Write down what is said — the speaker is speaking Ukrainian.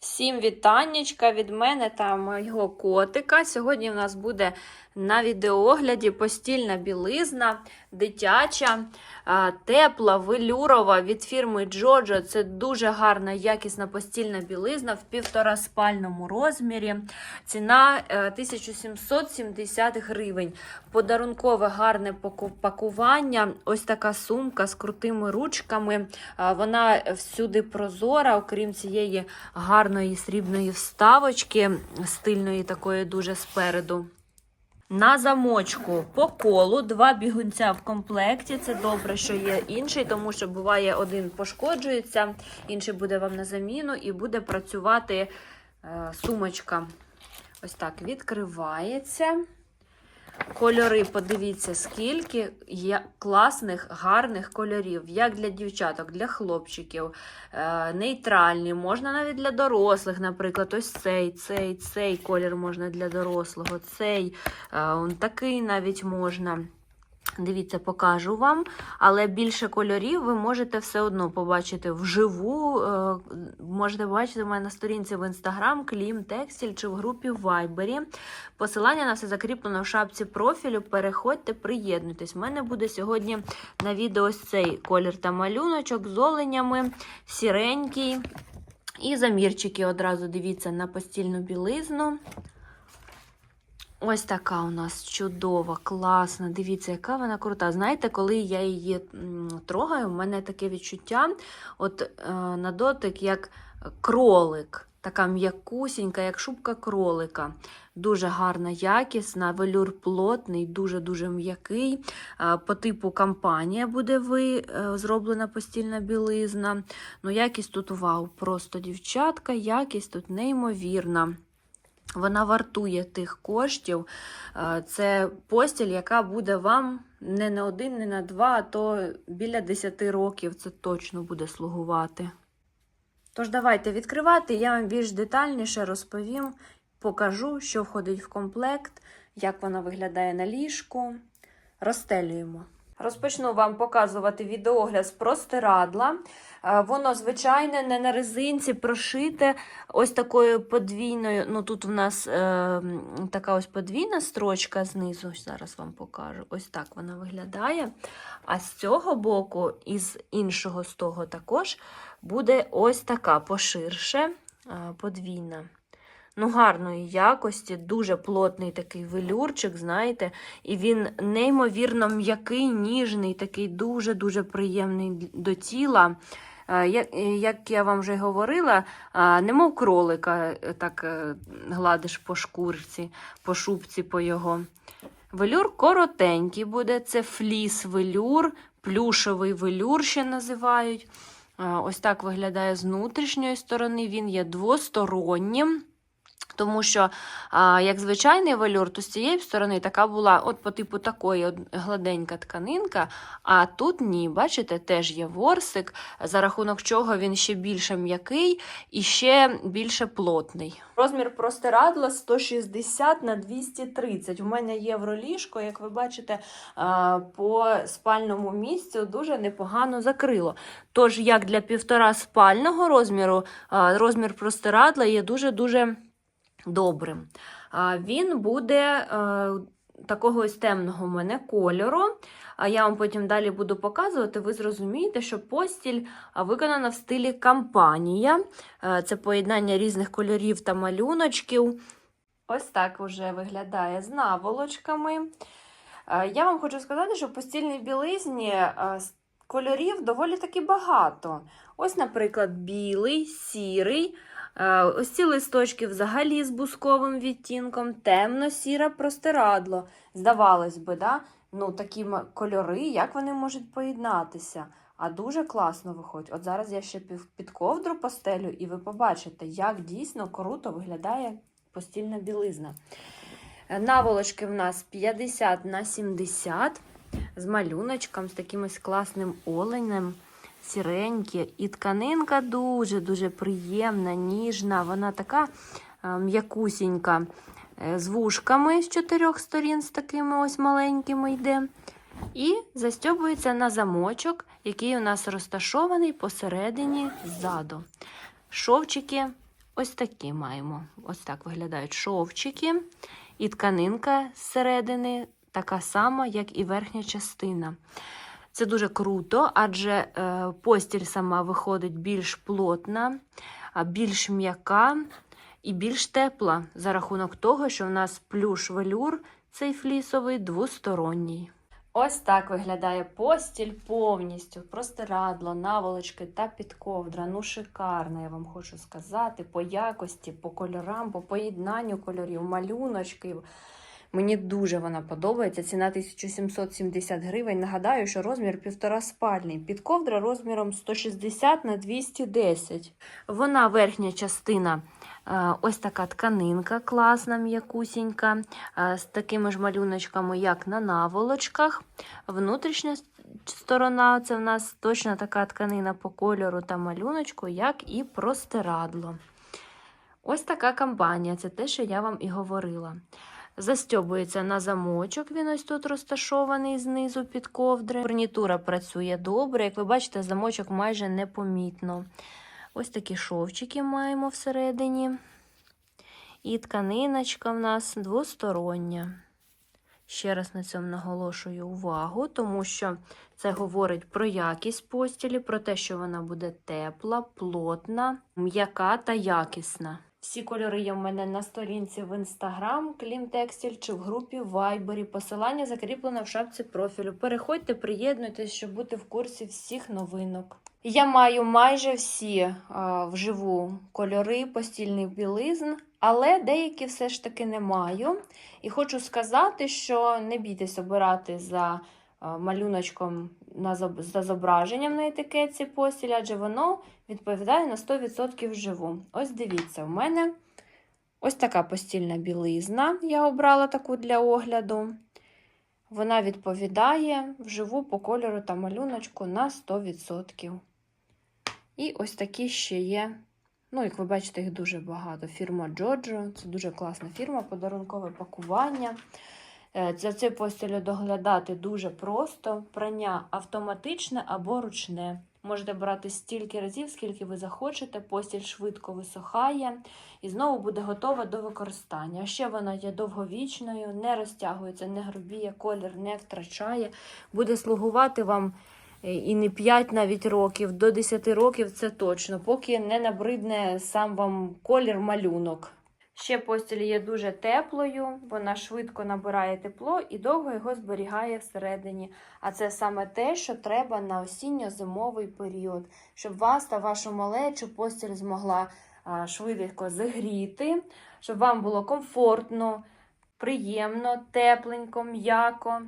Всім вітаннячка від мене та моєго котика. Сьогодні в нас буде на відеоогляді постільна білизна, дитяча, тепла, велюрова від фірми Джоджо. Це дуже гарна, якісна постільна білизна в півтора спальному розмірі. Ціна е, 1770 гривень. Подарункове гарне пакування. Ось така сумка з крутими ручками. Вона всюди прозора, окрім цієї гарної срібної вставочки, стильної такої дуже спереду. На замочку по колу два бігунця в комплекті. Це добре, що є інший, тому що буває один пошкоджується, інший буде вам на заміну і буде працювати е, сумочка. Ось так відкривається. Кольори, подивіться, скільки є класних, гарних кольорів, як для дівчаток, для хлопчиків, е, нейтральні, можна навіть для дорослих, наприклад, ось цей, цей, цей колір можна для дорослого, цей, е, такий навіть можна. Дивіться, покажу вам, але більше кольорів ви можете все одно побачити вживу. е, Можете побачити в мене на сторінці в інстаграм, Клім Текстіль чи в групі в Вайбері. Посилання на все закріплено в шапці профілю. Переходьте, приєднуйтесь. У мене буде сьогодні на відео ось цей колір та малюночок з оленями, сіренький. І замірчики одразу дивіться на постільну білизну. Ось така у нас чудова, класна. Дивіться, яка вона крута. Знаєте, коли я її трогаю, в мене таке відчуття, от е, на дотик, як кролик. Така м'якусінька, як шубка кролика. Дуже гарна, якісна, велюр плотний, дуже-дуже м'який. Е, По типу кампанія буде ви, е, зроблена постільна білизна. Ну, якість тут вау. Просто дівчатка, якість тут неймовірна. Вона вартує тих коштів. Е, Це постіль, яка буде вам не на один, не на два, а то біля 10 років це точно буде слугувати. Тож давайте відкривати, я вам більш детальніше розповім, покажу, що входить в комплект, як вона виглядає на ліжку. Розстелюємо. Розпочну вам показувати відеогляд з простирадла. Е, Воно звичайне, не на резинці, прошите ось такою подвійною. Ну тут в нас е, така ось подвійна строчка знизу. Зараз вам покажу. Ось так вона виглядає. А з цього боку, і з іншого з того також, буде ось така поширше, е, подвійна. Ну, гарної якості, дуже плотний такий велюрчик, знаєте, і він неймовірно м'який, ніжний, такий дуже-дуже приємний до тіла. Е, Як, як я вам вже говорила, немов кролика е, так е, гладиш по шкурці, по шубці по його. Велюр коротенький буде, це фліс велюр, плюшовий велюр ще називають. Е, Ось так виглядає з внутрішньої сторони. Він є двостороннім. Тому що, як звичайний велюр, то з цієї сторони така була, от по типу такої гладенька тканинка, а тут ні, бачите, теж є ворсик, за рахунок чого він ще більше м'який і ще більше плотний. Розмір простирадла 160 на 230. У мене євроліжко, як ви бачите, по спальному місцю дуже непогано закрило. Тож, як для півтора спального розміру, розмір простирадла є дуже-дуже добрим. Він буде е, такого ось темного в мене кольору. Я вам потім далі буду показувати. Ви зрозумієте, що постіль виконана в стилі кампанія. Е, Це поєднання різних кольорів та малюночків. Ось так вже виглядає з наволочками. Е, Я вам хочу сказати, що в постільній білизні кольорів доволі таки багато. Ось, наприклад, білий, сірий. Е, Ось ці листочки взагалі з бусковим відтінком, темно-сіре простирадло. Здавалось би, да? ну, такі кольори, як вони можуть поєднатися? А дуже класно виходить. От зараз я ще під ковдру постелю, і ви побачите, як дійсно круто виглядає постільна білизна. Е, Наволочки в нас 50 на 70 з малюночком, з таким ось класним оленем сіренькі. І тканинка дуже-дуже приємна, ніжна. Вона така е, м'якусінька, е, з вушками з чотирьох сторін, з такими ось маленькими йде. І застьобується на замочок, який у нас розташований посередині ззаду. Шовчики ось такі маємо. Ось так виглядають шовчики. І тканинка зсередини така сама, як і верхня частина. Це дуже круто, адже е, постіль сама виходить більш плотна, більш м'яка і більш тепла за рахунок того, що в нас плюш-велюр цей флісовий двосторонній. Ось так виглядає постіль повністю. Простирадло, наволочки та підковдра. Ну, шикарно, я вам хочу сказати, по якості, по кольорам, по поєднанню кольорів, малюночків. Мені дуже вона подобається. Ціна 1770 гривень. Нагадаю, що розмір півтора спальний. Підковдра розміром 160 на 210. Вона верхня частина. е, Ось така тканинка, класна, м'якусінька, е, з такими ж малюночками, як на наволочках. Внутрішня сторона це в нас точно така тканина по кольору та малюночку, як і простирадло. Ось така кампанія, це те, що я вам і говорила. Застьобується на замочок, він ось тут розташований знизу під ковдри. Фурнітура працює добре. Як ви бачите, замочок майже непомітно. Ось такі шовчики маємо всередині. І тканиночка в нас двостороння. Ще раз на цьому наголошую увагу, тому що це говорить про якість постілі, про те, що вона буде тепла, плотна, м'яка та якісна. Всі кольори є в мене на сторінці в інстаграм, Клім Текстіль чи в групі Вайбері. Посилання закріплено в шапці профілю. Переходьте, приєднуйтесь, щоб бути в курсі всіх новинок. Я маю майже всі а, вживу кольори постільних білизн, але деякі все ж таки не маю. І хочу сказати, що не бійтесь обирати за малюночком на за зображенням на етикетці постіль, адже воно відповідає на 100% вживу. Ось дивіться, у мене ось така постільна білизна. Я обрала таку для огляду. Вона відповідає вживу по кольору та малюночку на 100%. І ось такі ще є. Ну, як ви бачите, їх дуже багато. Фірма Джоджо. Це дуже класна фірма, подарункове пакування. Е, За цю постілю доглядати дуже просто. Прання автоматичне або ручне. Можете брати стільки разів, скільки ви захочете. Постіль швидко висохає і знову буде готова до використання. Ще вона є довговічною, не розтягується, не грубіє, колір не втрачає. Буде слугувати вам е, і не 5 навіть років, до 10 років це точно, поки не набридне сам вам колір малюнок. Ще постіль є дуже теплою, вона швидко набирає тепло і довго його зберігає всередині. А це саме те, що треба на осінньо-зимовий період, щоб вас та вашу малечу постіль змогла швидко зігріти, щоб вам було комфортно, приємно, тепленько, м'яко.